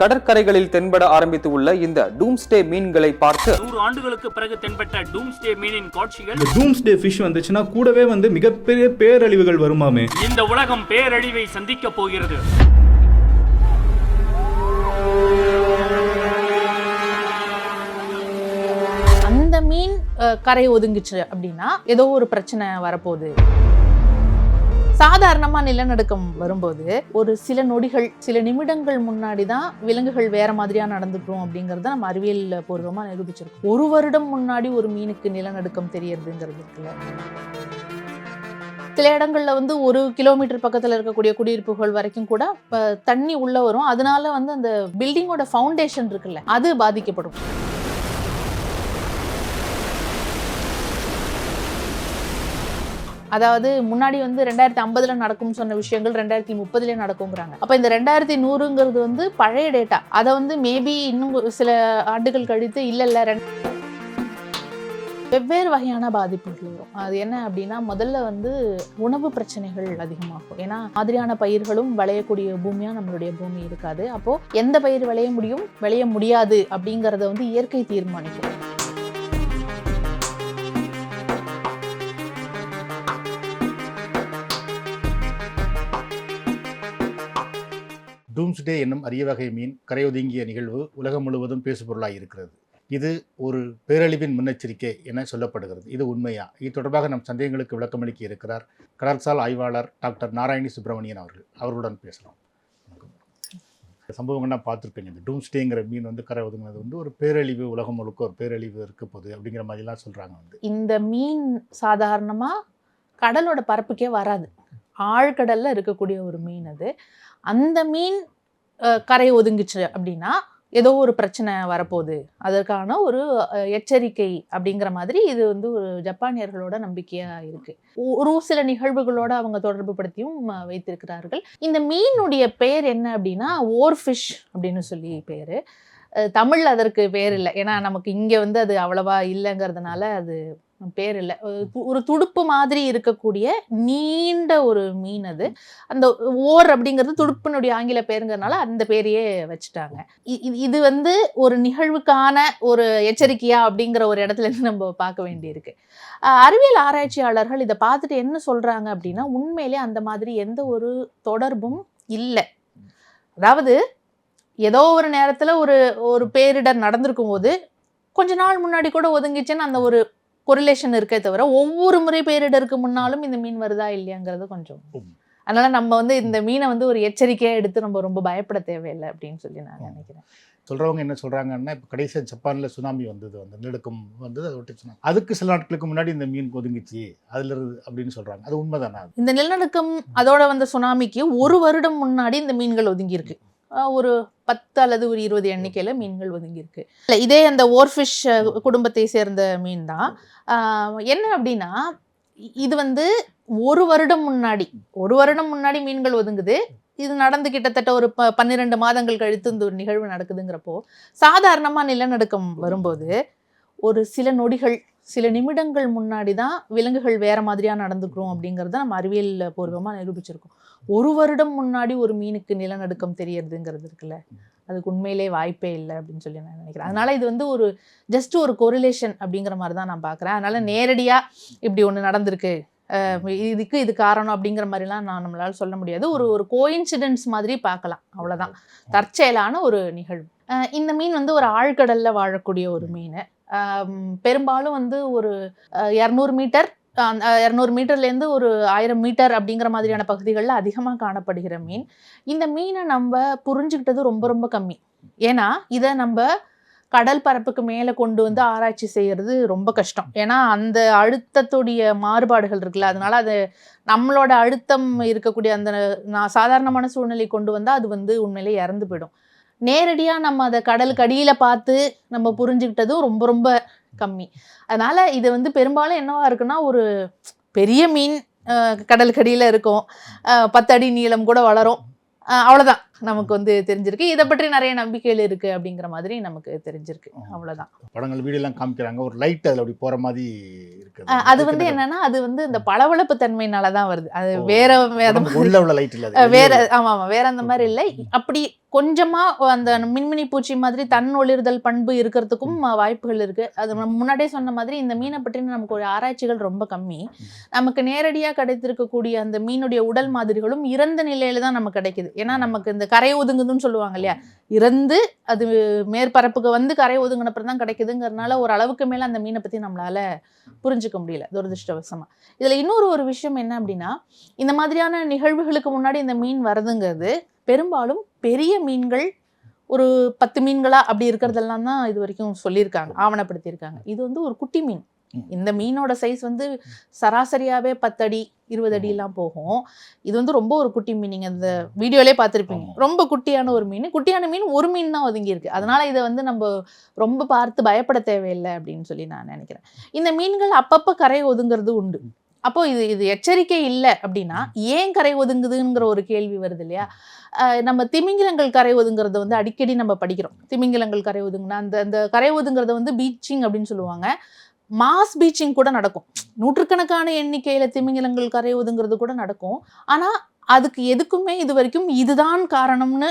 கடற்கரைகளில் தென்பட ஆரம்பித்து உள்ள இந்த டூம்ஸ்டே மீன்களை பார்த்து நூறு ஆண்டுகளுக்கு பிறகு தென்பட்ட டூம்ஸ்டே மீனின் காட்சிகள் டூம்ஸ்டே ஃபிஷ் வந்துச்சுன்னா கூடவே வந்து மிகப்பெரிய பேரழிவுகள் வருமாமே. இந்த உலகம் பேரழிவை சந்திக்க போகிறது. அந்த மீன் கரை ஒதுங்குச்சு அப்படின்னா ஏதோ ஒரு பிரச்சனை வரப்போகுது. சாதாரணமா நிலநடுக்கம் வரும்போது ஒரு சில நொடிகள் சில நிமிடங்கள் முன்னாடி தான் விலங்குகள் வேற மாதிரியா நடந்துக்கும் அப்படிங்கறத நம்ம அறிவியல் பூர்வமா நிரூபிச்சிருக்கோம். ஒரு வருடம் முன்னாடி ஒரு மீனுக்கு நிலநடுக்கம் தெரியறதுங்கிறது இருக்குல்ல. சில இடங்கள்ல வந்து ஒரு கிலோமீட்டர் பக்கத்துல இருக்கக்கூடிய குடியிருப்புகள் வரைக்கும் கூட இப்போ தண்ணி உள்ள வரும். அதனால வந்து அந்த பில்டிங்கோட ஃபவுண்டேஷன் இருக்குல்ல அது பாதிக்கப்படும். அதாவது முன்னாடி வந்து ரெண்டாயிரத்தி ஐம்பதுல நடக்கும்னு சொன்ன விஷயங்கள் ரெண்டாயிரத்தி முப்பதுல நடக்குங்கிறாங்க அப்ப இந்த ரெண்டாயிரத்தி நூறுங்கிறது வந்து பழைய டேட்டா அதை வந்து மேபி இன்னும் ஒரு சில ஆண்டுகள் கழித்து இல்ல இல்ல ரெண்டு வெவ்வேறு வகையான பாதிப்புகள் வரும். அது என்ன அப்படின்னா முதல்ல வந்து உணவு பிரச்சனைகள் அதிகமாகும். ஏன்னா மாதிரியான பயிர்களும் விளையக்கூடிய பூமியா நம்மளுடைய பூமி இருக்காது. அப்போ எந்த பயிர் விளைய முடியும்? விளைய முடியாது அப்படிங்கறத வந்து இயற்கை தீர்மானிக்கும். டூம்ஸ்டே என்னும் அரிய வகை மீன் கரையொதுங்கிய நிகழ்வு உலகம் முழுவதும் பேசுபொருளாக இருக்கிறது. இது ஒரு பேரழிவின் முன்னெச்சரிக்கை என சொல்லப்படுகிறது. இது உண்மையா? இது தொடர்பாக நம் சந்தேகங்களுக்கு விளக்கமளிக்க இருக்கிறார் கடற்சால் ஆய்வாளர் டாக்டர் நாராயணி சுப்பிரமணியன் அவர்கள். அவர்களுடன் பேசலாம். சம்பவங்கள்லாம் பார்த்துருப்பீங்க. இந்த டூம்ஸ்டேங்கிற மீன் வந்து கரை ஒதுங்கினது வந்து ஒரு பேரழிவு உலகம் முழுக்க ஒரு பேரழிவு இருக்க போகுது அப்படிங்கிற மாதிரிலாம் சொல்கிறாங்க வந்து. இந்த மீன் சாதாரணமாக கடலோட பரப்புக்கே வராது. ஆழ்கடலில் இருக்கக்கூடிய ஒரு மீன் அது. அந்த மீன் கரை ஒதுங்குச்சு அப்படின்னா ஏதோ ஒரு பிரச்சனை வரப்போகுது. அதற்கான ஒரு எச்சரிக்கை அப்படிங்கிற மாதிரி இது வந்து ஒரு ஜப்பானியர்களோட நம்பிக்கையாக இருக்குது ஒரு சில நிகழ்வுகளோடு அவங்க தொடர்பு படுத்தியும் வைத்திருக்கிறார்கள். இந்த மீனுடைய பெயர் என்ன அப்படின்னா ஓர் ஃபிஷ் அப்படின்னு சொல்லி பேர். தமிழ் அதற்கு பேர் இல்லை. ஏன்னா நமக்கு இங்கே வந்து அது அவ்வளவா இல்லைங்கிறதுனால அது பேர் இல்லை. ஒரு துடுப்பு மாதிரி இருக்கக்கூடிய நீண்ட ஒரு மீன் அது. அந்த ஓர் அப்படிங்கிறது துடுப்பினுடைய ஆங்கில பேருங்கிறதுனால அந்த பேரையே வச்சுட்டாங்க. இது வந்து ஒரு நிகழ்வுக்கான ஒரு எச்சரிக்கையா அப்படிங்கிற ஒரு இடத்துல இருந்து நம்ம பார்க்க வேண்டியிருக்கு. அறிவியல் ஆராய்ச்சியாளர்கள் இதை பார்த்துட்டு என்ன சொல்றாங்க அப்படின்னா உண்மையிலே அந்த மாதிரி எந்த ஒரு தொடர்பும் இல்லை. அதாவது ஏதோ ஒரு நேரத்துல ஒரு ஒரு பேரிடர் நடந்திருக்கும் போது கொஞ்ச நாள் முன்னாடி கூட ஒதுங்கிச்சுன்னு அந்த ஒரு கொரிலேஷன் இருக்கே தவிர ஒவ்வொரு முறை பேரிடருக்கு முன்னாலும் இந்த மீன் வருதா இல்லையாங்கிறது கொஞ்சம். அதனால நம்ம வந்து இந்த மீனை வந்து ஒரு எச்சரிக்கையா எடுத்து நம்ம ரொம்ப பயப்பட தேவையில்லை அப்படின்னு சொல்லி நான் நினைக்கிறேன். சொல்கிறவங்க என்ன சொல்கிறாங்கன்னா இப்போ கடைசியாக ஜப்பானில் சுனாமி வந்தது வந்து நிலநடுக்கம் வந்தது அதை ஒட்டி சுனாமி அதுக்கு சில நாட்களுக்கு முன்னாடி இந்த மீன் ஒதுங்கிச்சு அதில் இருந்து அப்படின்னு சொல்கிறாங்க அது உண்மைதானா இந்த நிலநடுக்கம் அதோட வந்த சுனாமிக்கு ஒரு வருடம் முன்னாடி இந்த மீன்கள் ஒதுங்கி இருக்கு அஹ் ஒரு பத்து அல்லது ஒரு இருபது எண்ணிக்கையில் மீன்கள் ஒதுங்கியிருக்கு. இல்லை இதே அந்த ஓர்ஃபிஷ் குடும்பத்தை சேர்ந்த மீன் தான் என்ன அப்படின்னா இது வந்து ஒரு வருடம் முன்னாடி ஒரு வருடம் முன்னாடி மீன்கள் ஒதுங்குது. இது நடந்து கிட்டத்தட்ட ஒரு ப பன்னிரெண்டு மாதங்கள் கழித்து இந்த ஒரு நிகழ்வு நடக்குதுங்கிறப்போ சாதாரணமாக நிலநடுக்கம் வரும்போது ஒரு சில நொடிகள் சில நிமிடங்கள் முன்னாடி தான் விலங்குகள் வேற மாதிரியாக நடந்துக்கிறோம் அப்படிங்கிறத நம்ம அறிவியல் பூர்வமாக நிரூபிச்சிருக்கோம். ஒரு வருடம் முன்னாடி ஒரு மீனுக்கு நிலநடுக்கம் தெரியறதுங்கிறது இருக்குல்ல. அதுக்கு உண்மையிலே வாய்ப்பே இல்லை அப்படின்னு சொல்லி நான் நினைக்கிறேன். அதனால இது வந்து ஒரு ஜஸ்ட் ஒரு கொரிலேஷன் அப்படிங்கிற மாதிரி தான் நான் பார்க்குறேன். அதனால நேரடியாக இப்படி ஒன்று நடந்திருக்கு. இதுக்கு இது காரணம் அப்படிங்கிற மாதிரிலாம் நான் நம்மளால் சொல்ல முடியாது. ஒரு ஒரு கோயின்சிடென்ஸ் மாதிரி பார்க்கலாம். அவ்வளோதான் தற்செயலான ஒரு நிகழ்வு. இந்த மீன் வந்து ஒரு ஆழ்கடலில் வாழக்கூடிய ஒரு மீன். பெரும்பாலும் வந்து ஒரு இரநூறு மீட்டர் இரநூறு மீட்டர்லேருந்து ஒரு ஆயிரம் மீட்டர் அப்படிங்கிற மாதிரியான பகுதிகளில் அதிகமாக காணப்படுகிற மீன். இந்த மீனை நம்ம புரிஞ்சுக்கிட்டது ரொம்ப ரொம்ப கம்மி. ஏன்னா இதை நம்ம கடல் பரப்புக்கு மேலே கொண்டு வந்து ஆராய்ச்சி செய்கிறது ரொம்ப கஷ்டம். ஏன்னா அந்த அழுத்தத்துடைய மாறுபாடுகள் இருக்குல்ல அதனால அது நம்மளோட அழுத்தம் இருக்கக்கூடிய அந்த நான் சாதாரணமான சூழ்நிலை கொண்டு வந்தால் அது வந்து உண்மையிலே இறந்து போயிடும். நேரடியாக நம்ம அதை கடலுக்கு அடியில் பார்த்து நம்ம புரிஞ்சுக்கிட்டதும் ரொம்ப ரொம்ப கம்மி. அதனால இது வந்து பெரும்பாலும் என்னவா இருக்குன்னா ஒரு பெரிய மீன் அஹ், கடலுக்கு அடியில் இருக்கும். அஹ், பத்து அடி நீளம் கூட வளரும். அஹ், அவ்வளவுதான். நமக்கு வந்து தெரிஞ்சிருக்கு. இதை பற்றி நிறைய நம்பிக்கைகள் இருக்கு அப்படிங்கிற மாதிரி நமக்கு தெரிஞ்சிருக்கு. அவ்வளவுதான். படங்கள் வீடியோலாம் காமிக்கிறாங்க. ஒரு லைட் அதில் அப்படி போகிற மாதிரி இருக்குது. அது வந்து என்னன்னா அது வந்து இந்த பளபளப்பு தன்மையினால தான் வருது. அது. வேற உள்ள உள்ள லைட் இல்லை வேற ஆமா ஆமா. வேற அந்த மாதிரி இல்லை. அப்படி கொஞ்சமா அந்த மின்மினி பூச்சி மாதிரி தன் ஒளிர்தல் பண்பு இருக்கிறதுக்கும் வாய்ப்புகள் இருக்கு. அது முன்னாடியே சொன்ன மாதிரி இந்த மீனை பற்றின நமக்கு ஒரு ஆராய்ச்சிகள் ரொம்ப கம்மி. நமக்கு நேரடியா கிடைத்திருக்கக்கூடிய அந்த மீனுடைய உடல் மாதிரிகளும் இறந்த நிலையில தான் நமக்கு கிடைக்குது. ஏன்னா நமக்கு இந்த கரை ஒதுங்குதுன்னு சொல்லுவாங்க இல்லையா? இறந்து அது மேற்பரப்புக்கு வந்து கரை ஒதுங்கின அப்புறம் தான் கிடைக்குதுங்கிறதுனால ஒரு அளவுக்கு மேல அந்த மீனை பத்தி நம்மளால புரிஞ்சுக்க முடியல துரதிருஷ்டவசமா. இதுல இன்னொரு ஒரு விஷயம் என்ன அப்படின்னா இந்த மாதிரியான நிகழ்வுகளுக்கு முன்னாடி இந்த மீன் வருதுங்கிறது பெரும்பாலும் பெரிய மீன்கள் ஒரு பத்து மீன்களா அப்படி இருக்கிறதெல்லாம் தான் இது வரைக்கும் சொல்லியிருக்காங்க ஆவணப்படுத்தியிருக்காங்க. இது வந்து ஒரு குட்டி மீன். இந்த மீனோட சைஸ் வந்து சராசரியாவே பத்து அடி இருபது அடியெல்லாம் போகும். இது வந்து ரொம்ப ஒரு குட்டி மீன். நீங்க இந்த வீடியோலே பார்த்துருப்பீங்க. ரொம்ப குட்டியான ஒரு மீன். குட்டியான மீன் ஒரு மீன் தான் ஒதுங்கி இருக்கு அதனால இதை வந்து நம்ம ரொம்ப பார்த்து பயப்பட தேவையில்லை அப்படின்னு சொல்லி நான் நினைக்கிறேன். இந்த மீன்கள் அப்பப்ப கரை ஒதுங்கிறது உண்டு. அப்போ இது இது எச்சரிக்கை இல்லை அப்படின்னா ஏன் கரை ஒதுங்குதுங்கிற ஒரு கேள்வி வருது இல்லையா? நம்ம திமிங்கிலங்கள் கரை ஒதுங்குறத வந்து அடிக்கடி நம்ம படிக்கிறோம். திமிங்கிலங்கள் கரை ஒதுங்குனா அந்த அந்த கரை ஒதுங்குறத வந்து பீச்சிங் அப்படின்னு சொல்லுவாங்க. மாஸ் பீச்சிங் கூட நடக்கும். நூற்றுக்கணக்கான எண்ணிக்கையில் திமிங்கிலங்கள் கரை ஒதுங்குறது கூட நடக்கும். ஆனால் அதுக்கு எதுக்குமே இது வரைக்கும் இதுதான் காரணம்னு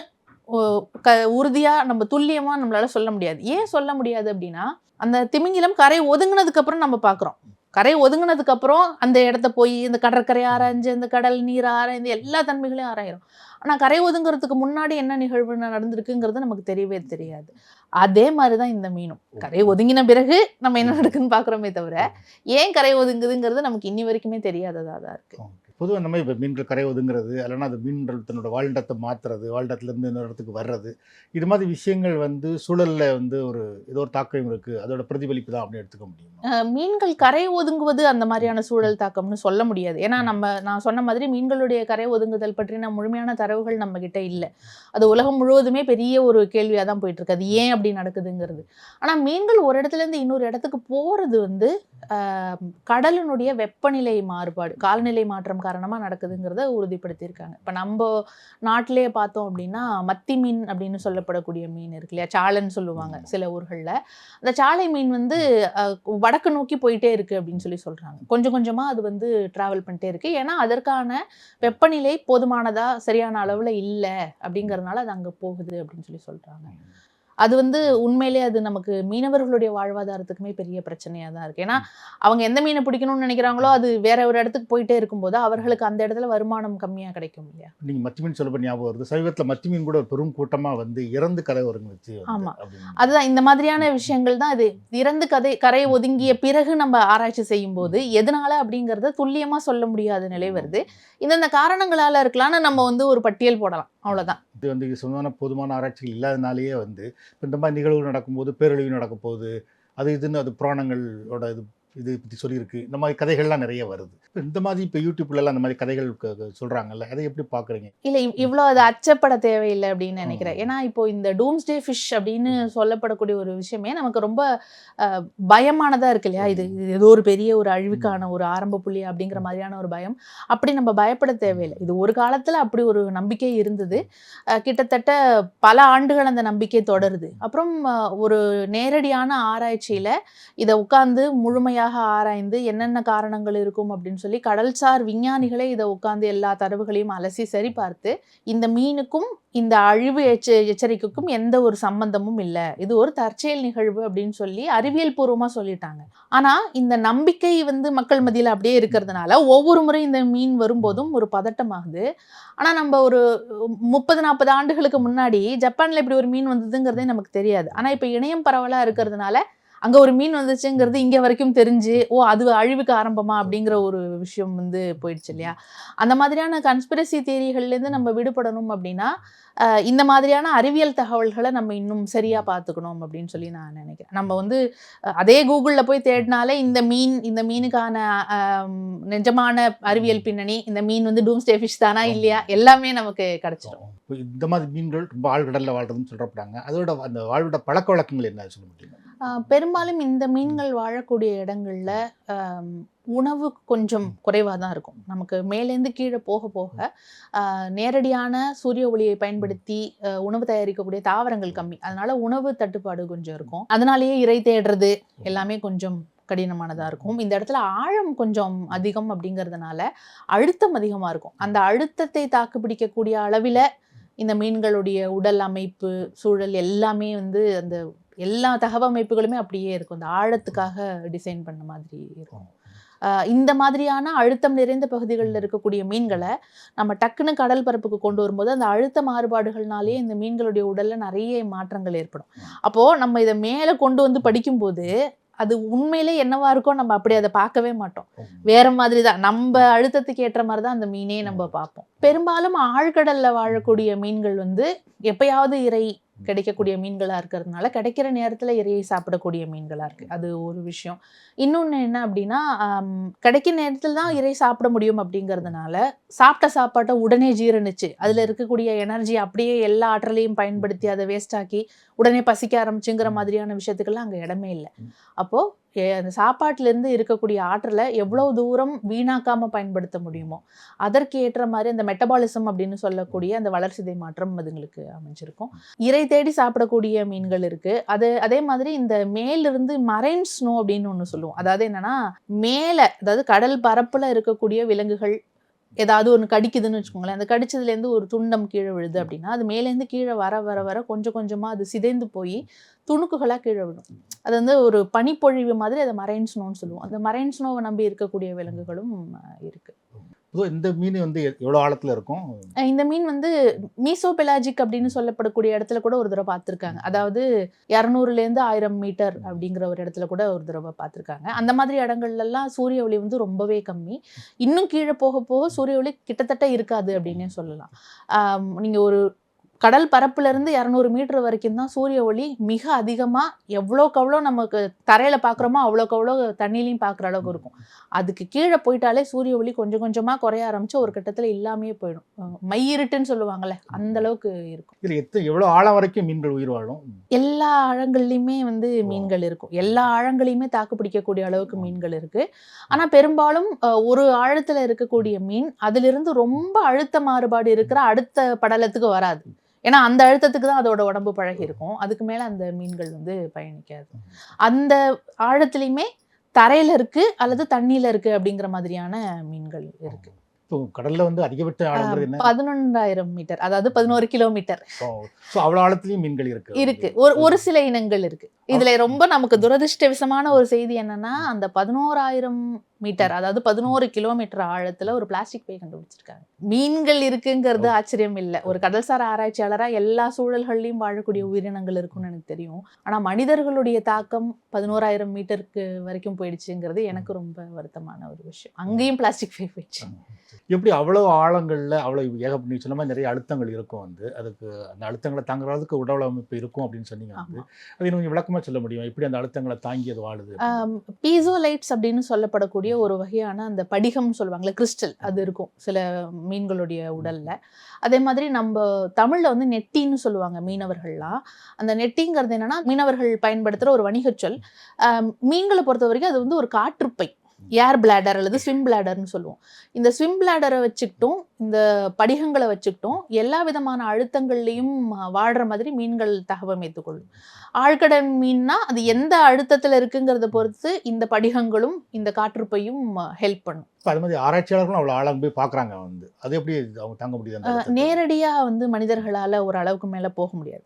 க உறுதியாக நம்ம துல்லியமாக நம்மளால் சொல்ல முடியாது. ஏன் சொல்ல முடியாது அப்படின்னா அந்த திமிங்கிலம் கரை ஒதுங்கினதுக்கப்புறம் நம்ம பார்க்குறோம் கரை ஒதுங்கினதுக்கப்புறம் அந்த இடத்த போய் இந்த கடற்கரை ஆராய்ஞ்சு இந்த கடல் நீர் ஆராய்ந்து எல்லா தன்மைகளையும் ஆராயிரும். ஆனா கரை ஒதுங்குறதுக்கு முன்னாடி என்ன நிகழ்வு நடந்திருக்குங்கிறது நமக்கு தெரியவே தெரியாது. அதே மாதிரிதான் இந்த மீனும். கரை ஒதுங்கின பிறகு நம்ம என்ன நடக்குன்னு பார்க்குறோமே தவிர ஏன் கரை ஒதுங்குதுங்கிறது நமக்கு இன்னி வரைக்குமே தெரியாததா தான் இருக்கு. பொதுவாக நம்ம இப்போ மீன்கள் கரை ஒதுங்கிறது இல்லைன்னா அது மீன்கள் தன்னோட வாழ்டத்தை மாற்றுறது வாழ்டத்துலேருந்து இன்னொரு இடத்துக்கு வர்றது இது மாதிரி விஷயங்கள் வந்து சூழலில் வந்து ஒரு ஏதோ ஒரு தாக்கம் இருக்குது அதோட பிரதிபலிப்பு தான் அப்படின்னு எடுத்துக்க முடியுமா? மீன்கள் கரை ஒதுங்குவது அந்த மாதிரியான சூழல் தாக்கம்னு சொல்ல முடியாது. ஏன்னா நம்ம நான் சொன்ன மாதிரி மீன்களுடைய கரை ஒதுங்குதல் பற்றின முழுமையான தரவுகள் நம்ம கிட்ட இல்லை. அது உலகம் முழுவதுமே பெரிய ஒரு கேள்வியாக தான் போயிட்டு இருக்கு அது ஏன் அப்படி நடக்குதுங்கிறது. ஆனால் மீன்கள் ஒரு இடத்துல இருந்து இன்னொரு இடத்துக்கு போறது வந்து கடலினுடைய வெப்பநிலை மாறுபாடு காலநிலை மாற்றம் காரணமாக நடக்குதுங்கிறத உறுதிப்படுத்தியிருக்காங்க. இப்போ நம்ம நாட்டிலேயே பார்த்தோம் அப்படின்னா மத்தி மீன் அப்படின்னு சொல்லப்படக்கூடிய மீன் இருக்கு இல்லையா? சாலைன்னு சொல்லுவாங்க சில ஊர்களில். அந்த சாலை மீன் வந்து வடக்கு நோக்கி போயிட்டே இருக்கு அப்படின்னு சொல்லி சொல்றாங்க. கொஞ்சம் கொஞ்சமா அது வந்து டிராவல் பண்ணிட்டே இருக்கு. ஏன்னா அதற்கான வெப்பநிலை போதுமானதா சரியான அளவுல இல்லை அப்படிங்கறதுனால அது அங்க போகுது அப்படின்னு சொல்லி சொல்றாங்க. அது வந்து உண்மையிலே அது நமக்கு மீனவர்களுடைய வாழ்வாதாரத்துக்குமே பெரிய பிரச்சனையா தான் இருக்கு. ஏன்னா அவங்க எந்த மீனை பிடிக்கணும்னு நினைக்கிறாங்களோ அது வேற ஒரு இடத்துக்கு போயிட்டே இருக்கும்போது அவர்களுக்கு அந்த இடத்துல வருமானம் கம்மியா கிடைக்கும் இல்லையா? நீங்கள் மத்தி மீன் சொல்லப்போ ஞாபகம் வருது. சமீபத்தில் மத்தி மீன் கூட ஒரு பெரும் கூட்டமாக வந்து இறந்து கரை ஒருங்கிச்சு ஆமா. அப்படின்னு. அதுதான் இந்த மாதிரியான விஷயங்கள் தான் இது. இறந்து கதை கரை ஒதுங்கிய பிறகு நம்ம ஆராய்ச்சி செய்யும் போது எதனால அப்படிங்கறத துல்லியமா சொல்ல முடியாத நிலை வருது. இந்தந்த காரணங்களால இருக்கலாம்னு நம்ம வந்து ஒரு பட்டியல் போடலாம். அவ்வளோதான் இது வந்து இது சொந்தமான போதுமான ஆராய்ச்சிகள் இல்லாதனாலேயே வந்து இப்போ இந்த மாதிரி நிகழ்வு நடக்கும்போது பேரழிவு நடக்க போகுது அது இதுன்னு அது புராணங்களோட இது இது பற்றி சொல்லியிருக்கு. இந்த மாதிரி கதைகள்லாம் நிறைய வருது. இந்த மாதிரி இப்போ யூடியூப்லலாம் அந்த மாதிரி கதைகள் சொல்றாங்கல்ல அதை எப்படி பார்க்குறீங்க இல்ல இவ்- இவ்ளோ அது அச்சப்பட தேவையில்லை அப்படின்னு நினைக்கிறேன். ஏன்னா இப்போ இந்த டூம்ஸ்டே ஃபிஷ் அப்படின்னு சொல்லப்படக்கூடிய ஒரு விஷயமே நமக்கு ரொம்ப அஹ், பயமானதா இருக்கு இல்லையா? இது ஏதோ ஒரு பெரிய ஒரு அழிவுக்கான ஒரு ஆரம்ப புள்ளி அப்படிங்கிற மாதிரியான ஒரு பயம். அப்படி நம்ம பயப்பட தேவையில்லை. இது ஒரு காலத்துல அப்படி ஒரு நம்பிக்கை இருந்தது. கிட்டத்தட்ட பல ஆண்டுகள் அந்த நம்பிக்கை தொடருது. அப்புறம் ஒரு நேரடியான ஆராய்ச்சியில இதை உட்கார்ந்து முழுமையாக ஆராய்ந்து என்னென்ன காரணங்கள் இருக்கும் அப்படின்னு சொல்லி கடல்சார் விஞ்ஞானிகளே இதை உட்காந்து எல்லா தரவுகளையும் அலசி சரி பார்த்து இந்த மீனுக்கும் இந்த அழிவு எச்ச எச்சரிக்கைக்கும் எந்த ஒரு சம்பந்தமும் இல்லை. இது ஒரு தற்செயல் நிகழ்வு அப்படின்னு சொல்லி அறிவியல் பூர்வமாக சொல்லிட்டாங்க. ஆனால் இந்த நம்பிக்கை வந்து மக்கள் மத்தியில் அப்படியே இருக்கிறதுனால ஒவ்வொரு முறை இந்த மீன் வரும்போதும் ஒரு பதட்டமாகுது. ஆனால் நம்ம ஒரு முப்பது நாற்பது ஆண்டுகளுக்கு முன்னாடி ஜப்பானில் இப்படி ஒரு மீன் வந்ததுங்கிறதே நமக்கு தெரியாது. ஆனால் இப்போ இணையம் பரவலாக இருக்கிறதுனால அங்க ஒரு மீன் வந்துச்சுங்கிறது இங்க வரைக்கும் தெரிஞ்சு ஓ அது அழிவுக்கு ஆரம்பமா அப்படிங்கிற ஒரு விஷயம் வந்து போயிடுச்சு இல்லையா? அந்த மாதிரியான கன்ஸ்பிரசி இருந்து நம்ம விடுபடணும் அப்படின்னா இந்த மாதிரியான அறிவியல் தகவல்களை நம்ம இன்னும் சரியா பார்த்துக்கணும் அப்படின்னு சொல்லி நான் நினைக்கிறேன். நம்ம வந்து அதே கூகுள்ல போய் தேடினாலே இந்த மீன் இந்த மீனுக்கான நிஜமான அறிவியல் பின்னணி இந்த மீன் வந்து டூம்ஸ்டே ஃபிஷ் தானா இல்லையா? எல்லாமே நமக்கு கிடைச்சிடும் இந்த மாதிரி மீன்கள் ரொம்ப ஆழ்கடலில் வாழ்றதுன்னு சொல்றப்படாங்க. அதோட அந்த வாழ்வோட பழக்க வழக்கங்கள் என்ன? சொல்ல முடியும்? பெரும்பாலும் இந்த மீன்கள் வாழக்கூடிய இடங்கள்ல உணவு கொஞ்சம் குறைவாக தான் இருக்கும். நமக்கு மேலேருந்து கீழே போக போக நேரடியான சூரிய ஒளியை பயன்படுத்தி உணவு தயாரிக்கக்கூடிய தாவரங்கள் கம்மி. அதனால உணவு தட்டுப்பாடு கொஞ்சம் இருக்கும். அதனாலேயே இறை தேடுறது எல்லாமே கொஞ்சம் கடினமானதாக இருக்கும். இந்த இடத்துல ஆழம் கொஞ்சம் அதிகம் அப்படிங்கிறதுனால அழுத்தம் அதிகமாக இருக்கும். அந்த அழுத்தத்தை தாக்கு பிடிக்கக்கூடிய அளவில் இந்த மீன்களுடைய உடல் அமைப்பு சூழல் எல்லாமே வந்து அந்த எல்லா தகவமைப்புகளுமே அப்படியே இருக்கும். இந்த ஆழத்துக்காக டிசைன் பண்ண மாதிரி இருக்கும். இந்த மாதிரியான அழுத்தம் நிறைந்த பகுதிகளில் இருக்கக்கூடிய மீன்களை நம்ம டக்குன்னு கடல் பரப்புக்கு கொண்டு வரும்போது அந்த அழுத்த மாறுபாடுகள்னாலேயே இந்த மீன்களுடைய உடல்ல நிறைய மாற்றங்கள் ஏற்படும். அப்போ நம்ம இதை மேலே கொண்டு வந்து படிக்கும்போது அது உண்மையிலே என்னவா இருக்கோ நம்ம அப்படி அதை பார்க்கவே மாட்டோம். வேற மாதிரி தான். நம்ம அழுத்தத்துக்கு ஏற்ற மாதிரி தான் அந்த மீனே நம்ம பார்ப்போம். பெரும்பாலும் ஆழ்கடல்ல வாழக்கூடிய மீன்கள் வந்து எப்பயாவது இறை கிடைக்கக்கூடிய மீன்களா இருக்கிறதுனால கிடைக்கிற நேரத்துல இறையை சாப்பிடக்கூடிய மீன்களா இருக்கு. அது ஒரு விஷயம். இன்னொன்று என்ன அப்படின்னா கிடைக்கிற நேரத்தில் தான் இறை சாப்பிட முடியும் அப்படிங்கிறதுனால சாப்பிட்ட சாப்பாட்டை உடனே ஜீரணிச்சு அதில் இருக்கக்கூடிய எனர்ஜி அப்படியே எல்லா ஆற்றலையும் பயன்படுத்தி அதை வேஸ்ட் ஆக்கி உடனே பசிக்க ஆரம்பிச்சுங்கிற மாதிரியான விஷயத்துக்கெல்லாம் அங்கே இடமே இல்லை. அப்போது அந்த சாப்பாட்டிலேருந்து இருக்கக்கூடிய ஆற்றலை எவ்வளோ தூரம் வீணாக்காமல் பயன்படுத்த முடியுமோ அதற்கு ஏற்ற மாதிரி அந்த மெட்டபாலிசம் அப்படின்னு சொல்லக்கூடிய அந்த வளர்சிதை மாற்றம் அதுங்களுக்கு அமைஞ்சிருக்கும். இறை தேடி சாப்பிடக்கூடிய மீன்கள் இருக்கு. அது அதே மாதிரி இந்த மேலிருந்து மரைன் ஸ்னோ அப்படின்னு ஒன்று சொல்லுவோம். அதாவது என்னன்னா மேலே அதாவது கடல் பரப்புல இருக்கக்கூடிய விலங்குகள் ஏதாவது ஒன்று கடிக்குதுன்னு வச்சுக்கோங்களேன். அந்த கடிச்சதுலேருந்து ஒரு துண்டம் கீழே விழுது அப்படின்னா அது மேலேருந்து கீழே வர வர வர கொஞ்சம் கொஞ்சமாக அது சிதைந்து போய் துணுக்குகளாக கீழே விடும் அது வந்து ஒரு பனிப்பொழிவு மாதிரி அதை மரைன் ஸ்னோன்னு சொல்லுவோம். அந்த மரைன் ஸ்னோவை நம்பி இருக்கக்கூடிய விலங்குகளும் இருக்குது இந்த மீன் வந்து எவ்வளோ ஆழத்தில் இருக்கும்? இந்த மீன் வந்து மீசோபெலாஜிக் அப்படின்னு சொல்லப்படக்கூடிய இடத்துல கூட ஒரு தடவை பார்த்துருக்காங்க. அதாவது இரநூறுலேருந்து ஆயிரம் மீட்டர் அப்படிங்கிற ஒரு இடத்துல கூட ஒரு தடவை பார்த்துருக்காங்க. அந்த மாதிரி இடங்கள்லாம் சூரிய ஒளி வந்து ரொம்பவே கம்மி. இன்னும் கீழே போக போக சூரிய ஒளி கிட்டத்தட்ட இருக்காது அப்படின்னே சொல்லலாம். ஆம், நீங்க ஒரு கடல் பரப்புல இருந்து இரநூறு மீட்டர் வரைக்கும் தான் சூரிய ஒளி மிக அதிகமா எவ்வளோக்கு எவ்வளோ நமக்கு தரையில பார்க்குறோமோ அவ்வளோக்கு அவ்வளோ தண்ணிலையும் பார்க்குற அளவுக்கு இருக்கும். அதுக்கு கீழே போயிட்டாலே சூரிய ஒளி கொஞ்சம் கொஞ்சமா குறைய ஆரம்பிச்சு ஒரு கட்டத்துல இல்லாமே போயிடும். மையிருட்டுன்னு சொல்லுவாங்கல்ல அந்த அளவுக்கு இருக்கும். இதில் எத்தனை எவ்வளோ ஆழம் வரைக்கும் மீன்கள் உயிர் வாழும்? எல்லா ஆழங்கள்லையுமே வந்து மீன்கள் இருக்கும். எல்லா ஆழங்களையுமே தாக்கு பிடிக்கக்கூடிய அளவுக்கு மீன்கள் இருக்கு. ஆனா பெரும்பாலும் ஒரு ஆழத்துல இருக்கக்கூடிய மீன் அதிலிருந்து ரொம்ப அழுத்த மாறுபாடு இருக்கிற அடுத்த படலத்துக்கு வராது. ஏன்னா அந்த அழுத்தத்துக்கு தான் அதோட உடம்பு பழகி இருக்கும் அதுக்கு மேல அந்த மீன்கள் வந்து பயணிக்காது. அந்த ஆழத்துலையுமே தரையில இருக்கு அல்லது தண்ணியில இருக்கு அப்படிங்கிற மாதிரியான மீன்கள் இருக்கு. கடல்ல வந்து அதிகபட்ச ஆழங்கிறது என்ன? பதினொன்றாயிரம் மீட்டர். அதாவது பதினோரு கிலோமீட்டர். ஸோ அவ்வளோ ஆழத்துலையும் மீன்கள் இருக்கு. இருக்கு. ஒரு ஒரு சில இனங்கள் இருக்கு. இதுல ரொம்ப நமக்கு துரதிருஷ்டவசமான ஒரு செய்தி என்னன்னா அந்த பதினோராயிரம் மீட்டர் அதாவது பதினோரு கிலோமீட்டர் ஆழத்துல ஒரு பிளாஸ்டிக் பை கண்டுபிடிச்சிருக்காங்க. மீன்கள் இருக்குங்கிறது ஆச்சரியம் இல்லை. ஒரு கடல்சார் ஆராய்ச்சியாளரா எல்லா சூழல்கள்லயும் வாழக்கூடிய உயிரினங்கள் இருக்கும்னு எனக்கு தெரியும். ஆனா மனிதர்களுடைய தாக்கம் பதினோராயிரம் மீட்டருக்கு வரைக்கும் போயிடுச்சுங்கிறது எனக்கு ரொம்ப வருத்தமான ஒரு விஷயம். அங்கேயும் பிளாஸ்டிக் பை போயிடுச்சு. எப்படி அவ்வளோ ஆழங்கள்ல அவ்வளோ ஏக நீ சொன்ன மாதிரி நிறைய அழுத்தங்கள் இருக்கும் வந்து. அதுக்கு அந்த அழுத்தங்களை தாங்குற அளவுக்கு உடல் அமைப்பு இருக்கும் அப்படின்னு சொன்னீங்க வந்து. அது இன்னும் கொஞ்சம் விளக்கமா சொல்ல முடியும்? எப்படி அந்த அழுத்தங்களை தாங்கி அது வாழுது. பீசோலைட்ஸ் அப்படின்னு சொல்லப்படக்கூடிய ஒரு வகையான அந்த படிகம்னு சொல்லுவாங்கல்ல கிறிஸ்டல் அது இருக்கும் சில மீன்களுடைய உடல்ல. அதே மாதிரி நம்ம தமிழ்ல வந்து நெட்டின்னு சொல்லுவாங்க மீனவர்கள்லாம். அந்த நெட்டிங்கிறது என்னன்னா மீனவர்கள் பயன்படுத்துகிற ஒரு வணிகச் சொல். மீன்களை பொறுத்த வரைக்கும் அது வந்து ஒரு காற்றுப்பை. ஏர் பிளாடர் அல்லது ஸ்விம் பிளாடர்னு சொல்லுவோம். இந்த ஸ்விம் பிளாடரை வச்சுக்கிட்டும் இந்த படிகங்களை வச்சுக்கிட்டும் எல்லா விதமான அழுத்தங்கள்லையும் வாழ்கிற மாதிரி மீன்கள் தகவமைத்துக் கொள்ளும் ஆழ்கடல் மீன்னா அது எந்த அழுத்தத்தில் இருக்குங்கிறத பொறுத்து இந்த படிகங்களும் இந்த காற்றுப்பையும் ஹெல்ப் பண்ணும். இப்ப அது மாதிரி ஆராய்ச்சியாளர்களும் அவ்வளோ ஆழம் போய் பார்க்கறாங்க வந்து. அது எப்படி அவங்க தாங்க முடியுது அந்த அஹ் அழுத்தத்தை? நேரடியா வந்து மனிதர்களால ஒரு அளவுக்கு மேல போக முடியாது.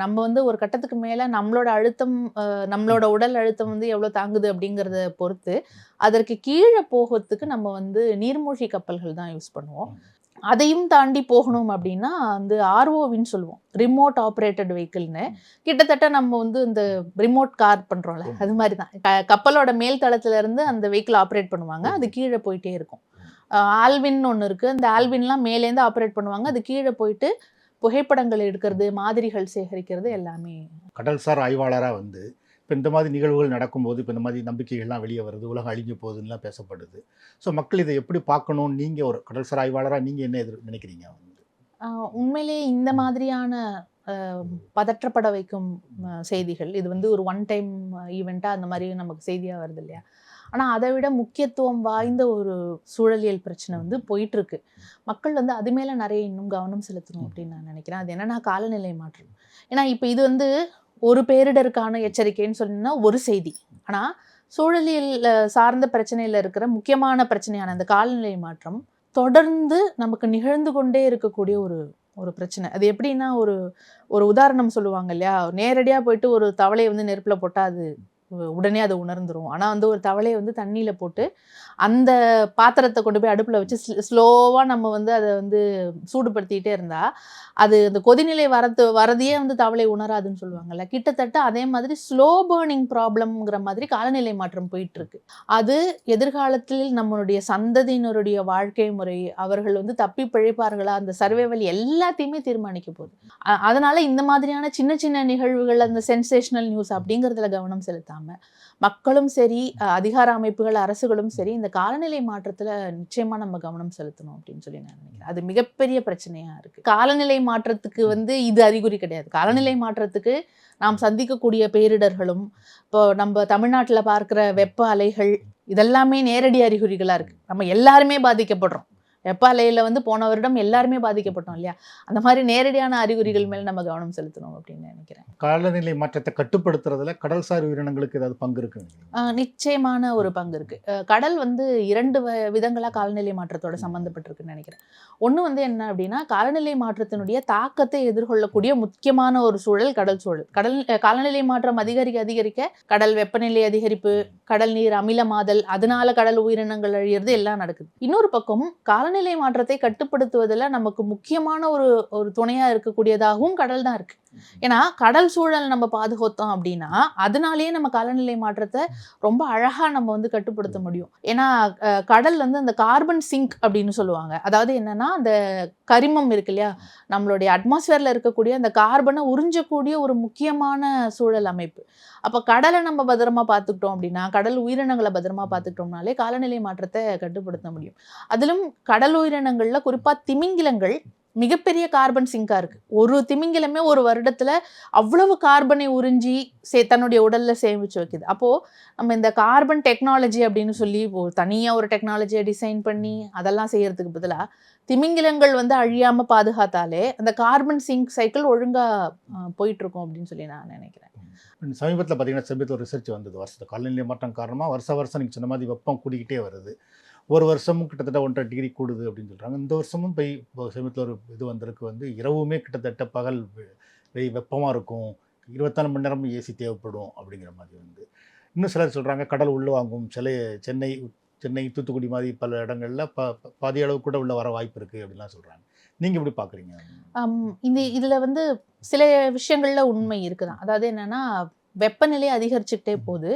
நம்ம வந்து ஒரு கட்டத்துக்கு மேல நம்மளோட அழுத்தம் அஹ் நம்மளோட உடல் அழுத்தம் வந்து எவ்வளவு தாங்குது அப்படிங்கறத பொறுத்து அதற்கு கீழே போகிறதுக்கு நம்ம வந்து நீர்மூழ்கி கப்பல்கள் தான் யூஸ் பண்ணுவோம். அதையும் தாண்டி போகணும் அப்படின்னா வந்து ஆர்ஓவின்னு சொல்லுவோம். ரிமோட் ஆப்ரேட்டட் வெஹிக்கிள்னு கிட்டத்தட்ட நம்ம வந்து இந்த ரிமோட் கார் பண்றோம்ல அது மாதிரி தான் கப்பலோட மேல் தளத்துல இருந்து அந்த வெஹிக்கிள் ஆப்ரேட் பண்ணுவாங்க. அது கீழே போயிட்டே இருக்கும். ஆல்வின் ஒன்று இருக்கு. அந்த ஆல்வின்லாம் மேலேருந்து ஆப்ரேட் பண்ணுவாங்க. அது கீழே போயிட்டு புகைப்படங்கள் எடுக்கிறது மாதிரிகள் சேகரிக்கிறது எல்லாமே. கடல்சார் ஆய்வாளரா வந்து இப்போ இந்த மாதிரி நிகழ்வுகள் நடக்கும்போது இப்போ இந்த மாதிரி நம்பிக்கைகள்லாம் வெளியே வருது உலகம் அழிஞ்சு போகுதுன்னுலாம் பேசப்படுது. ஸோ மக்கள் இதை எப்படி பார்க்கணும் நீங்க ஒரு கடல்சார் ஆய்வாளரா நீங்க என்ன எதிர் நினைக்கிறீங்க உண்மையிலே இந்த மாதிரியான பதற்றப்பட வைக்கும் செய்திகள். இது வந்து ஒரு ஒன் டைம் ஈவெண்ட்டாக அந்த மாதிரி நமக்கு செய்தியாக வருது இல்லையா? ஆனால் அதை விட முக்கியத்துவம் வாய்ந்த ஒரு சூழலியல் பிரச்சனை வந்து போயிட்டு இருக்கு மக்கள் வந்து அது மேலே நிறைய இன்னும் கவனம் செலுத்தணும் அப்படின்னு நான் நினைக்கிறேன். அது என்னன்னா காலநிலை மாற்றம். ஏன்னா இப்போ இது வந்து ஒரு பேரிடருக்கான எச்சரிக்கைன்னு சொன்னா ஒரு செய்தி. ஆனால் சூழலியல் சார்ந்த பிரச்சனையில் இருக்கிற முக்கியமான பிரச்சனையான அந்த காலநிலை மாற்றம் தொடர்ந்து நமக்கு நிகழ்ந்து கொண்டே இருக்கக்கூடிய ஒரு ஒரு பிரச்சனை. அது எப்படின்னா ஒரு ஒரு உதாரணம் சொல்லுவாங்க இல்லையா? நேரடியாக போயிட்டு ஒரு தவளையை வந்து நெருப்பில் போட்டால் அது உடனே அதை உணர்ந்துரும். ஆனால் வந்து ஒரு தவளையை வந்து தண்ணியில் போட்டு அந்த பாத்திரத்தை கொண்டு போய் அடுப்பில் வச்சு ஸ்லோவாக நம்ம வந்து அதை வந்து சூடுபடுத்திக்கிட்டே இருந்தால் அது அந்த கொதிநிலை வரது வரதையே வந்து தவளை உணராதுன்னு சொல்லுவாங்கல்ல. கிட்டத்தட்ட அதே மாதிரி ஸ்லோ பேர்னிங் ப்ராப்ளம்ங்கிற மாதிரி காலநிலை மாற்றம் போயிட்டுருக்கு. அது எதிர்காலத்தில் நம்மளுடைய சந்ததியினருடைய வாழ்க்கை முறை அவர்கள் வந்து தப்பி பிழைப்பார்களா அந்த சர்வேவல் எல்லாத்தையுமே தீர்மானிக்க போகுது. அதனால் இந்த மாதிரியான சின்ன சின்ன நிகழ்வுகள் அந்த சென்சேஷனல் நியூஸ் அப்படிங்கிறதுல கவனம் செலுத்தாம மக்களும் சரி அதிகார அமைப்புகள் அரசுகளும் சரி இந்த காலநிலை மாற்றத்துல நிச்சயமா நம்ம கவனம் செலுத்தணும் அப்படின்னு சொல்லி நான் நினைக்கிறேன். அது மிகப்பெரிய பிரச்சனையா இருக்கு. காலநிலை மாற்றத்துக்கு வந்து இது அறிகுறி கிடையாது. காலநிலை மாற்றத்துக்கு நாம் சந்திக்கக்கூடிய பேரிடர்களும் இப்போ நம்ம தமிழ்நாட்டுல பார்க்கிற வெப்ப அலைகள் இதெல்லாமே நேரடி அறிகுறிகளா இருக்கு. நம்ம எல்லாருமே பாதிக்கப்படுறோம். வெப்ப அலையில வந்து போன வருடம் எல்லாருமே பாதிக்கப்பட்டோம் இல்லையா? அந்த மாதிரி நேரடியான அறிகுறிகள் மேல நம்ம கவனம் செலுத்தணும் அப்படின்னு நினைக்கிறேன். காலநிலை மாற்றத்தை கட்டுப்படுத்துறதுல கடல்சார் உயிரினங்களுக்கு ஏதாவது பங்கு இருக்குங்க ஆஹ் நிச்சயமான ஒரு பங்கு இருக்கு. கடல் வந்து இரண்டு வ- விதங்களா காலநிலை மாற்றத்தோட சம்மந்தப்பட்டிருக்குன்னு நினைக்கிறேன். ஒண்ணு வந்து என்ன அப்படின்னா காலநிலை மாற்றத்தினுடைய தாக்கத்தை எதிர்கொள்ளக்கூடிய முக்கியமான ஒரு சூழல் கடல் சூழல். கடல் காலநிலை மாற்றம் அதிகரிக்க அதிகரிக்க கடல் வெப்பநிலை அதிகரிப்பு கடல் நீர் அமிலமாதல் அதனால கடல் உயிரினங்கள் அழியிறது எல்லாம் நடக்குது. இன்னொரு பக்கம் காலநிலை மாற்றத்தை கட்டுப்படுத்துவதில் நமக்கு முக்கியமான ஒரு ஒரு துணையா இருக்கக்கூடியதாகவும் கடல் தான் இருக்கு. ஏன்னா கடல் சூழல் நம்ம பாதுகாத்தோம் அப்படின்னா அதனாலேயே நம்ம காலநிலை மாற்றத்தை ரொம்ப அழகா நம்ம வந்து கட்டுப்படுத்த முடியும். ஏன்னா கடல் வந்து அந்த கார்பன் சிங்க் அப்படின்னு சொல்லுவாங்க. அதாவது என்னன்னா அந்த கரிமம் இருக்கு இல்லையா? நம்மளுடைய அட்மாஸ்பியரில் இருக்கக்கூடிய அந்த கார்பனை உறிஞ்சக்கூடிய ஒரு முக்கியமான சூழல் அமைப்பு. அப்போ கடலை நம்ம பத்திரமா பார்த்துக்கிட்டோம் அப்படின்னா கடல் உயிரினங்களை பத்திரமா பார்த்துக்கிட்டோம்னாலே காலநிலை மாற்றத்தை கட்டுப்படுத்த முடியும். அதிலும் கடல் உயிரினங்களில் குறிப்பாக திமிங்கிலங்கள் மிகப்பெரிய கார்பன் சிங்காக இருக்குது ஒரு திமிங்கிலமே ஒரு வருடத்தில் அவ்வளவு கார்பனை உறிஞ்சி சே தன்னுடைய உடலில் சேமிச்சு வைக்குது. அப்போது நம்ம இந்த கார்பன் டெக்னாலஜி அப்படின்னு சொல்லி ஒரு தனியாக ஒரு டெக்னாலஜியை டிசைன் பண்ணி அதெல்லாம் செய்கிறதுக்கு பதிலாக திமிங்கிலங்கள் வந்து அழியாமல் பாதுகாத்தாலே அந்த கார்பன் சிங்க் சைக்கிள் ஒழுங்காக போயிட்டுருக்கும் அப்படின்னு சொல்லி நான் நினைக்கிறேன். சமீபத்தில் பார்த்தீங்கன்னா சமீபத்தில் ஒரு ரிசர்ச் வந்தது. வருஷத்து காலநிலை மாற்றம் காரணமாக வருஷ வருஷம் நீங்கள் சொன்ன மாதிரி வெப்பம் கூடிக்கிட்டே வருது. ஒரு வருஷமும் கிட்டத்தட்ட ஒன்றரை டிகிரி கூடுது அப்படின்னு சொல்கிறாங்க இந்த வருஷமும் போய் சமீபத்தில் ஒரு இது வந்திருக்கு. வந்து இரவுமே கிட்டத்தட்ட பகல் வெய் வெப்பமாக இருக்கும். இருபத்தாலு மணி நேரமும் ஏசி தேவைப்படும் அப்படிங்கிற மாதிரி வந்து. இன்னும் சிலர் சொல்கிறாங்க கடல் உள்ள வாங்கும். சில சென்னை சென்னை தூத்துக்குடி மாதிரி பல இடங்களில் ப பாதி அளவு கூட உள்ள வர வாய்ப்பு இருக்குது அப்படின்லாம் சொல்கிறாங்க நீங்கள் எப்படி பார்க்குறீங்க இந்த இதுல வந்து சில விஷயங்கள்ல உண்மை இருக்குதான். அதாவது என்னன்னா வெப்பநிலை அதிகரிச்சுக்கிட்டே போகுது.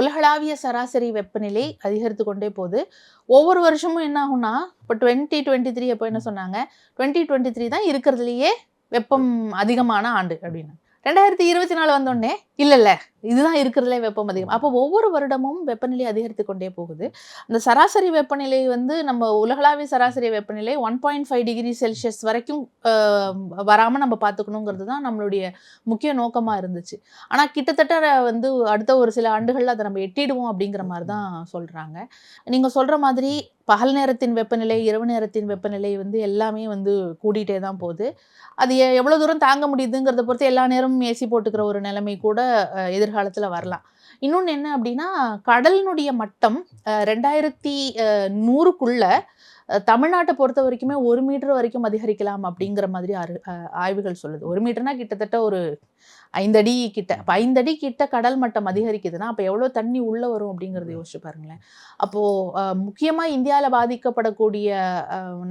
உலகளாவிய சராசரி வெப்பநிலை அதிகரித்து கொண்டே போகுது. ஒவ்வொரு வருஷமும் என்ன ஆகும்னா இப்போ டுவெண்ட்டி டுவெண்ட்டி த்ரீ எப்போ என்ன சொன்னாங்க? டுவெண்ட்டி டுவெண்ட்டி த்ரீ தான் இருக்கிறதுலையே வெப்பம் அதிகமான ஆண்டு அப்படின்னு. ரெண்டாயிரத்தி இருபத்தி நாலு வந்தோடனே இல்ல இல்ல இதுதான் இருக்கிறதுலே வெப்பம் அதிகம். அப்போ ஒவ்வொரு வருடமும் வெப்பநிலை அதிகரித்து கொண்டே போகுது. அந்த சராசரி வெப்பநிலை வந்து நம்ம உலகளாவிய சராசரி வெப்பநிலை one point five degree Celsius வரைக்கும் ஆஹ், வராம நம்ம பார்த்துக்கணுங்கிறது தான் நம்மளுடைய முக்கிய நோக்கமா இருந்துச்சு. ஆனா கிட்டத்தட்ட வந்து அடுத்த ஒரு சில ஆண்டுகள்ல அதை நம்ம எட்டிடுவோம் அப்படிங்கிற மாதிரி தான் சொல்றாங்க. நீங்க சொல்ற மாதிரி பகல் நேரத்தின் வெப்பநிலை இரவு நேரத்தின் வெப்பநிலை வந்து எல்லாமே வந்து கூடிட்டே தான் போகுது. அது எவ்வளோ தூரம் தாங்க முடியுதுங்கிறத பொறுத்து எல்லா நேரமும் ஏசி போட்டுக்கிற ஒரு நிலைமை கூட எதிர்காலத்தில் வரலாம். இன்னொன்று என்ன அப்படின்னா கடலினுடைய மட்டம் ரெண்டாயிரத்தி நூறுக்குள்ளே தமிழ்நாட்டை பொறுத்த வரைக்குமே ஒரு மீட்டர் வரைக்கும் அதிகரிக்கலாம் அப்படிங்கிற மாதிரி ஆய்வுகள் சொல்லுது. ஒரு மீட்டர்னா கிட்டத்தட்ட ஒரு ஐந்தடி கிட்ட. இப்போ ஐந்தடி கிட்ட கடல் மட்டம் அதிகரிக்குதுன்னா அப்போ எவ்வளோ தண்ணி உள்ளே வரும் அப்படிங்கிறத யோசிச்சு பாருங்களேன். அப்போது முக்கியமாக இந்தியாவில் பாதிக்கப்படக்கூடிய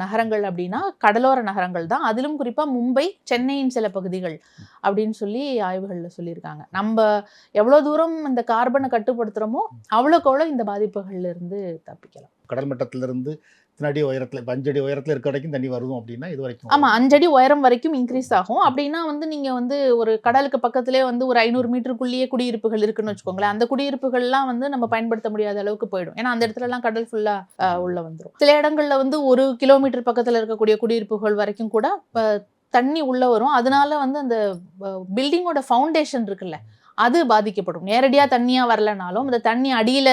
நகரங்கள் அப்படின்னா கடலோர நகரங்கள் தான். அதிலும் குறிப்பாக மும்பை சென்னையின் சில பகுதிகள் அப்படின்னு சொல்லி ஆய்வுகளில் சொல்லியிருக்காங்க. நம்ம எவ்வளோ தூரம் இந்த கார்பனை கட்டுப்படுத்துகிறோமோ அவ்வளோக்கு அவ்வளோ இந்த பாதிப்புகள்லேருந்து தப்பிக்கலாம். கடல் மட்டத்திலிருந்து இத்தனை அடி உயரத்தில் இப்போ அஞ்சடி உயரத்தில் இருக்க வரைக்கும் தண்ணி வரும் அப்படின்னா இது வரைக்கும் ஆமா அஞ்சடி உயரம் வரைக்கும் இன்க்ரீஸ் ஆகும். அப்படின்னா வந்து நீங்க வந்து ஒரு கடலுக்கு பக்கத்திலே வந்து ஒரு ஐநூறு மீட்டருக்குள்ளேயே குடியிருப்புகள் இருக்குன்னு வச்சுக்கோங்களேன். அந்த குடியிருப்புகள்லாம் வந்து நம்ம பயன்படுத்த முடியாத அளவுக்கு போயிடும். ஏன்னா அந்த இடத்துல எல்லாம் கடல் ஃபுல்லா உள்ள வந்துரும். சில இடங்கள்ல வந்து ஒரு கிலோமீட்டர் பக்கத்துல இருக்கக்கூடிய குடியிருப்புகள் வரைக்கும் கூட அஹ், தண்ணி உள்ள வரும். அதனால வந்து அந்த பில்டிங்கோட ஃபவுண்டேஷன் இருக்குல்ல அது பாதிக்கப்படும். நேரடியா தண்ணியா வரலனாலும் அந்த தண்ணி அடியில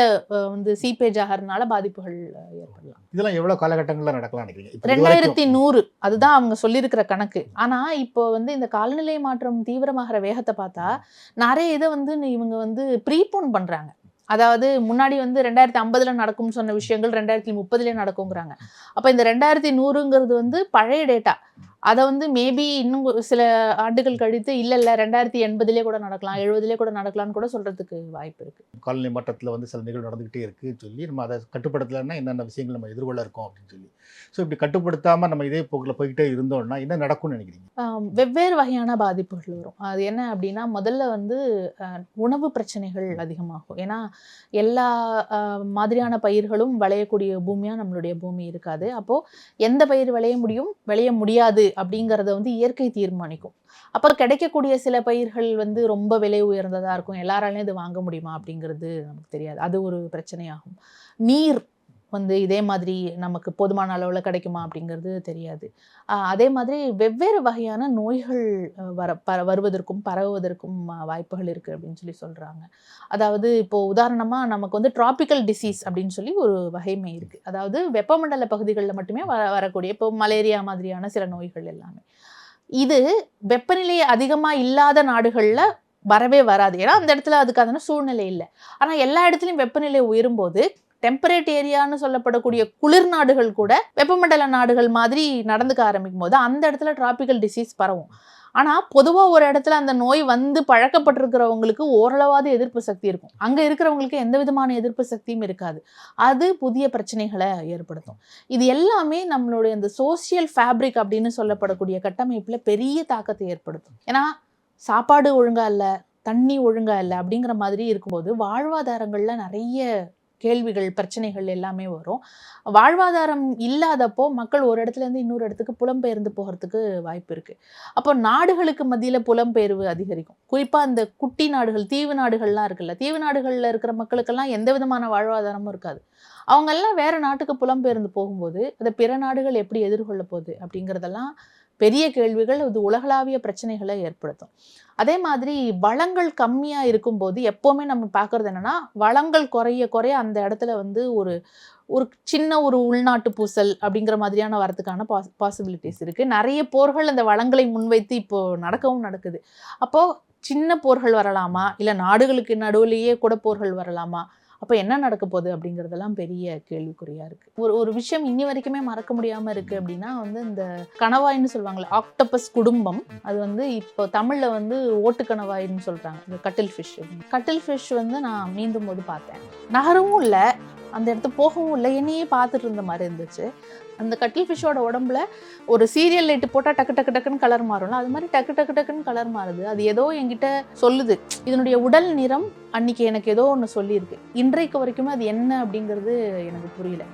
வந்து சீப்பேஜ் ஆகிறதுனால பாதிப்புகள் ஏற்படலாம். இதெல்லாம் எவ்வளவு காலகட்டங்களில் நடக்கலாம் ரெண்டாயிரத்தி நூறு அதுதான் அவங்க சொல்லியிருக்கிற கணக்கு. ஆனா இப்போ வந்து இந்த காலநிலை மாற்றம் தீவிரமாகிற வேகத்தை பார்த்தா நிறைய இதை வந்து இவங்க வந்து ப்ரீபோன் பண்றாங்க. அதாவது முன்னாடி வந்து ரெண்டாயிரத்தி ஐம்பதுல நடக்கும்னு சொன்ன விஷயங்கள் ரெண்டாயிரத்தி முப்பதுல நடக்குங்கிறாங்க. அப்ப இந்த ரெண்டாயிரத்தி நூறுங்கிறது வந்து பழைய டேட்டா. அதை வந்து மேபி இன்னும் ஒரு சில ஆண்டுகள் கழித்து இல்லை இல்லை ரெண்டாயிரத்தி எண்பதுலேயே கூட நடக்கலாம் எழுபதுலேயே கூட நடக்கலாம்னு கூட சொல்கிறதுக்கு வாய்ப்பு இருக்குது காலனி மட்டத்தில் வந்து சில நிகழ்வு நடந்துக்கிட்டே இருக்கு சொல்லி நம்ம அதை கட்டுப்படுத்தலைன்னா என்னென்ன விஷயங்கள் நம்ம எதிர்கொள்ள இருக்கோம் அப்படின்னு சொல்லி. ஸோ இப்படி கட்டுப்படுத்தாம நம்ம இதே போக்கில் போய்கிட்டே இருந்தோம்னா என்ன நடக்கும்னு நினைக்கிறீங்க? வெவ்வேறு வகையான பாதிப்புகள் வரும். அது என்ன அப்படின்னா முதல்ல வந்து அஹ், உணவு பிரச்சனைகள் அதிகமாகும். ஏன்னா எல்லா அஹ், மாதிரியான பயிர்களும் விளையக்கூடிய பூமியாக நம்மளுடைய பூமி இருக்காது. அப்போது எந்த பயிர் விளைய முடியும்? விளைய முடியாது அப்படிங்கிறத வந்து இயற்கை தீர்மானிக்கும். அப்போ கிடைக்கக்கூடிய சில பயிர்கள் வந்து ரொம்ப விலை உயர்ந்ததாக இருக்கும். எல்லாராலையும் இது வாங்க முடியுமா அப்படிங்கிறது நமக்கு தெரியாது. அது ஒரு பிரச்சனையாகும். நீர் வந்து இதே மாதிரி நமக்கு போதுமான அளவில் கிடைக்குமா அப்படிங்கிறது தெரியாது. அதே மாதிரி வெவ்வேறு வகையான நோய்கள் வர பர வருவதற்கும் பரவுவதற்கும் வாய்ப்புகள் இருக்குது அப்படின்னு சொல்லி சொல்கிறாங்க அதாவது இப்போது உதாரணமாக நமக்கு வந்து டிராபிக்கல் டிசீஸ் அப்படின்னு சொல்லி ஒரு வகைமை இருக்குது அதாவது வெப்பமண்டல பகுதிகளில் மட்டுமே வர வரக்கூடிய இப்போ மலேரியா மாதிரியான சில நோய்கள் எல்லாமே. இது வெப்பநிலை அதிகமாக இல்லாத நாடுகளில் வரவே வராது. ஏன்னா அந்த இடத்துல அதுக்கான சூழ்நிலை இல்லை. ஆனால் எல்லா இடத்துலையும் வெப்பநிலை உயரும்போது டெம்பரேட் ஏரியான்னு சொல்லப்படக்கூடிய குளிர் நாடுகள் கூட வெப்பமண்டல நாடுகள் மாதிரி நடந்துக்க ஆரம்பிக்கும் போது அந்த இடத்துல டிராபிக்கல் டிசீஸ் பரவும். ஆனால் பொதுவாக ஒரு இடத்துல அந்த நோய் வந்து பழக்கப்பட்டிருக்கிறவங்களுக்கு ஓரளவாவது எதிர்ப்பு சக்தி இருக்கும். அங்கே இருக்கிறவங்களுக்கு எந்த விதமான எதிர்ப்பு சக்தியும் இருக்காது. அது புதிய பிரச்சனைகளை ஏற்படுத்தும். இது எல்லாமே நம்மளுடைய இந்த சோஷியல் ஃபேப்ரிக் அப்படின்னு சொல்லப்படக்கூடிய கட்டமைப்பில் பெரிய தாக்கத்தை ஏற்படுத்தும். ஏன்னா சாப்பாடு ஒழுங்காக இல்லை தண்ணி ஒழுங்காக இல்லை அப்படிங்கிற மாதிரி இருக்கும்போது வாழ்வாதாரங்களில் நிறைய கேள்விகள் பிரச்சனைகள் எல்லாமே வரும். வாழ்வாதாரம் இல்லாதப்போ மக்கள் ஒரு இடத்துல இருந்து இன்னொரு இடத்துக்கு புலம்பெயர்ந்து போகிறதுக்கு வாய்ப்பு இருக்குது அப்போ நாடுகளுக்கு மத்தியில் புலம்பெயர்வு அதிகரிக்கும். குறிப்பாக அந்த குட்டி நாடுகள் தீவு நாடுகள்லாம் இருக்குல்ல தீவு நாடுகளில் இருக்கிற மக்களுக்கெல்லாம் எந்த விதமான வாழ்வாதாரமும் இருக்காது. அவங்கெல்லாம் வேறு நாட்டுக்கு புலம்பெயர்ந்து போகும்போது அதை பிற நாடுகள் எப்படி எதிர்கொள்ள போகுது அப்படிங்கிறதெல்லாம் பெரிய கேள்விகள் இது உலகளாவிய பிரச்சனைகளை ஏற்படுத்தும். அதே மாதிரி வளங்கள் கம்மியாக இருக்கும்போது எப்போவுமே நம்ம பார்க்குறது என்னென்னா வளங்கள் குறைய குறைய அந்த இடத்துல வந்து ஒரு ஒரு சின்ன ஒரு உள்நாட்டு பூசல் அப்படிங்கிற மாதிரியான வரதுக்கான பாஸ் பாசிபிலிட்டிஸ் இருக்குது நிறைய போர்கள் அந்த வளங்களை முன்வைத்து இப்போது நடக்கவும் நடக்குது. அப்போது சின்ன போர்கள் வரலாமா? இல்லை நாடுகளுக்கு நடுவுலேயே கூட போர்கள் வரலாமா? அப்போ என்ன நடக்க போகுது அப்படிங்கிறதெல்லாம் பெரிய கேள்விக்குறியாக இருக்குது ஒரு ஒரு விஷயம் இன்னி வரைக்குமே மறக்க முடியாமல் இருக்குது அப்படின்னா வந்து இந்த கணவாய்ன்னு சொல்லுவாங்கள்ல ஆக்டோபஸ் குடும்பம். அது வந்து இப்போ தமிழில் வந்து ஓட்டு கணவாயின்னு சொல்கிறாங்க இந்த கட்டில் ஃபிஷ் கட்டில் ஃபிஷ் வந்து நான் மீண்டும் போது பார்த்தேன். நகரவும் இல்லை அந்த இடத்து போகவும் இல்லை என்னையே பார்த்துட்டு இருந்த மாதிரி இருந்துச்சு. அந்த கட்டில் ஃபிஷ்ஷோட உடம்புல ஒரு சீரியல் லைட்டு போட்டால் டக்கு டக்கு டக்குன்னு கலர் மாறும்ல? அது மாதிரி டக்கு டக்கு டக்குன்னு கலர் மாறுது. அது ஏதோ என்கிட்ட சொல்லுது. இதனுடைய உடல் நிறம் அன்னைக்கு எனக்கு ஏதோ ஒன்று சொல்லியிருக்கு. இன்றைக்கு வரைக்குமே அது என்ன அப்படிங்கிறது எனக்கு புரியல.